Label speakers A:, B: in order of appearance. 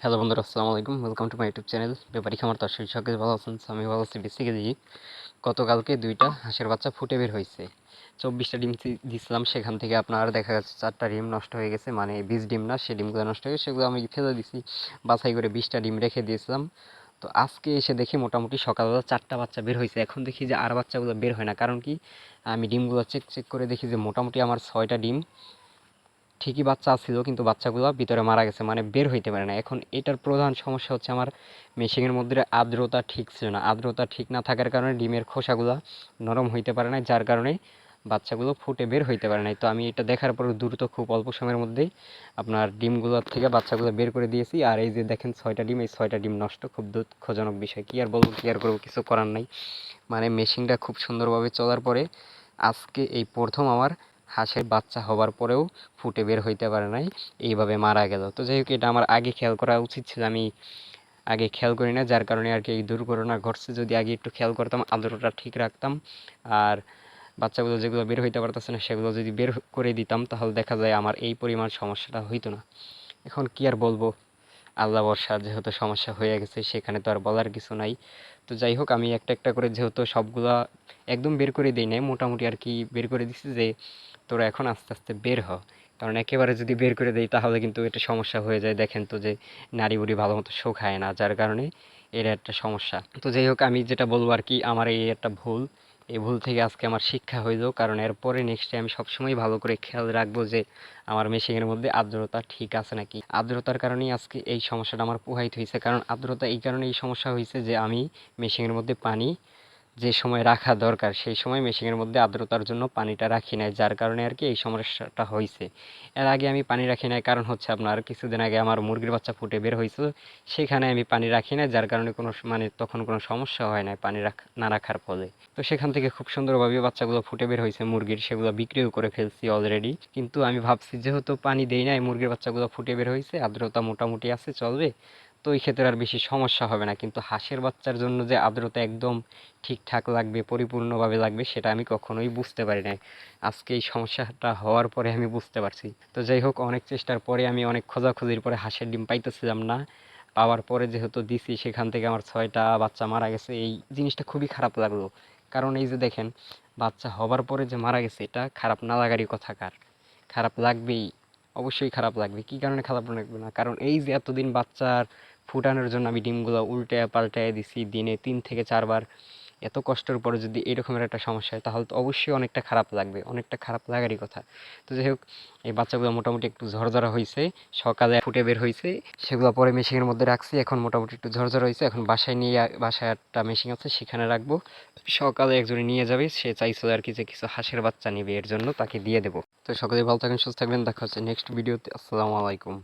A: Hello বন্ধুরা, আসসালামু আলাইকুম। Welcome to my YouTube channel Bepari Khamar দর্শক সকলে ভালো আছেন, আমি ভালো আছি। বেসিক্যালি গতকালকে দুইটা হাঁসের বাচ্চা ফুটে বের হয়েছে। চব্বিশটা ডিম দি- দিছিলাম, সেখান থেকে আপনার দেখা যাচ্ছে চারটা ডিম নষ্ট হয়ে গেছে। মানে বীজ ডিম না, সে ডিমগুলো নষ্ট হয়ে গেছে, সেগুলো আমি ফেলে দিছি। বাছাই করে বিশটা ডিম রেখে দিয়েছিলাম। তো আজকে এসে দেখি মোটামুটি সকালবেলা চারটা বাচ্চা বের হয়েছে। এখন দেখি যে আর বাচ্চাগুলো বের হয় না। কারণ কি, আমি ডিমগুলো চেক চেক করে দেখি যে মোটামুটি আমার ছয়টা ডিম ঠিকই বাচ্চা ছিল কিন্তু বাচ্চাগুলো ভিতরে মারা গেছে মানে বের হইতে পারে না এখন এটার প্রধান সমস্যা হচ্ছে আমার মেশিনের মধ্যে আর্দ্রতা ঠিক ছিল না। আর্দ্রতা ঠিক না থাকার কারণে ডিমের খোসাগুলো নরম হইতে পারে না যার কারণে বাচ্চাগুলো ফুটে বের হইতে পারে নাই। তো আমি এটা দেখার পর দ্রুত খুব অল্প সময়ের মধ্যেই আপনার ডিমগুলোর থেকে বাচ্চাগুলো বের করে দিয়েছি। আর এই যে দেখেন ছয়টা ডিম, এই ছয়টা ডিম নষ্ট, খুব দুঃখজনক বিষয়। কী আর বলব, কি আর করব, কিছু করার নাই। মানে মেশিনটা খুব সুন্দরভাবে চলার পরে আজকে এই প্রথম আমার হাঁসের বাচ্চা হবার পরেও ফুটে বের হইতে পারে নাই, এইভাবে মারা গেল। তো যাই হোক, এটা আমার আগে খেয়াল করা উচিত ছিল। আমি আগে খেয়াল করি না, যার কারণে আর কি এই দুর্ঘটনা ঘটছে। যদি আগে একটু খেয়াল করতাম, আদ্রটা ঠিক রাখতাম। আর বাচ্চাগুলো যেগুলো বের হইতে পারতেছে না, সেগুলো যদি বের করে দিতাম, তাহলে দেখা যায় আমার এই পরিমাণ সমস্যাটা হইতো না। এখন কি আর বলব? আল্লাহ বর্ষা যেহেতু সমস্যা হয়ে গেছে, সেখানে তো আর বলার কিছু নাই। তো যাই হোক, আমি একটা একটা করে যেহেতু সবগুলা একদম বের করে দিই নাই, মোটামুটি আর কি বের করে দিছি যে তোরা এখন আস্তে আস্তে বের হ। কারণ একেবারে যদি বের করে দেই, তাহলে কিন্তু এটা সমস্যা হয়ে যায়। দেখেন তো যে নারী বুড়ি ভালো মতো শোখায় না, যার কারণে এর একটা সমস্যা। তো যাই হোক, আমি যেটা বলব আর কি, আমার এই একটা ভুল। এই ভুল থেকে আজকে আমার শিক্ষা হইল। কারণ এরপরে নেক্সটে আমি সবসময় ভালো করে খেয়াল রাখব যে আমার মেশিনের মধ্যে আর্দ্রতা ঠিক আছে নাকি। আর্দ্রতার কারণেই আজকে এই সমস্যাটা আমার প্রভাবিত হয়েছে কারণ আর্দ্রতা এই কারণে এই সমস্যা হয়েছে যে আমি মেশিনের মধ্যে পানি যে সময় রাখা দরকার, সেই সময় মেশিনের মধ্যে আর্দ্রতার জন্য পানিটা রাখি নাই, যার কারণে আর কি এই সমস্যাটা হয়েছে এর আগে আমি পানি রাখি নাই, কারণ হচ্ছে আপনার কিছুদিন আগে আমার মুরগির বাচ্চা ফুটে বের হয়েছিল সেখানে আমি পানি রাখি নাই, যার কারণে কোনো মানে তখন কোনো সমস্যা হয় নাই পানি রাখ না রাখার ফলে। তো সেখান থেকে খুব সুন্দরভাবে বাচ্চাগুলো ফুটে বের হয়েছে মুরগির, সেগুলো বিক্রিও করে ফেলছি অলরেডি কিন্তু আমি ভাবছি, যেহেতু পানি দেই নাই, মুরগির বাচ্চাগুলো ফুটে বের হয়েছে আর্দ্রতা মোটামুটি আছে, চলবে। তো এই ক্ষেত্রে আর বেশি সমস্যা হবে না। কিন্তু হাঁসের বাচ্চার জন্য যে আর্দ্রতা একদম ঠিকঠাক লাগবে, পরিপূর্ণভাবে লাগবে, সেটা আমি কখনোই বুঝতে পারি নাই। আজকে এই সমস্যাটা হওয়ার পরে আমি বুঝতে পারছি। তো যাই হোক, অনেক চেষ্টার পরে আমি অনেক খোঁজাখুঁজির পরে হাঁসের ডিম পাইতেছিলাম না। পাওয়ার পরে যেহেতু দিছি, সেখান থেকে আমার ছয়টা বাচ্চা মারা গেছে। এই জিনিসটা খুবই খারাপ লাগল। কারণ এই যে দেখেন, বাচ্চা হবার পরে যে মারা গেছে, এটা খারাপ না লাগারই কথা কার? খারাপ লাগবেই। অবশ্যই খারাপ লাগবে। কি কারণে খারাপ লাগবে না? কারণ এই যে এতদিন বাচ্চার ফুটানোর জন্য আমি ডিমগুলো উল্টে পাল্টে দিছি, দিনে তিন থেকে চারবার এত কষ্টের পরে যদি এরকমের একটা সমস্যা হয়, তাহলে তো অবশ্যই অনেকটা খারাপ লাগবে, অনেকটা খারাপ লাগারই কথা। তো যাই হোক, এই বাচ্চাগুলো মোটামুটি একটু ঝরঝরা হয়েছে সকালে ফুটে বের হয়েছে সেগুলো পরে মেশিনের মধ্যে রাখছি, এখন মোটামুটি একটু ঝরঝরা হয়েছে এখন বাসায় নিয়ে বাসায় একটা মেশিন আছে, সেখানে রাখব। সকালে একজনে নিয়ে যাবে, সে চাইছিল আর কি যে কিছু হাঁসের বাচ্চা নিবে, এর জন্য তাকে দিয়ে দেবো। তো সকলে ভালো থাকবেন সুস্থ থাকবেন, দেখা হচ্ছে নেক্সট ভিডিওতে, আসসালামু আলাইকুম।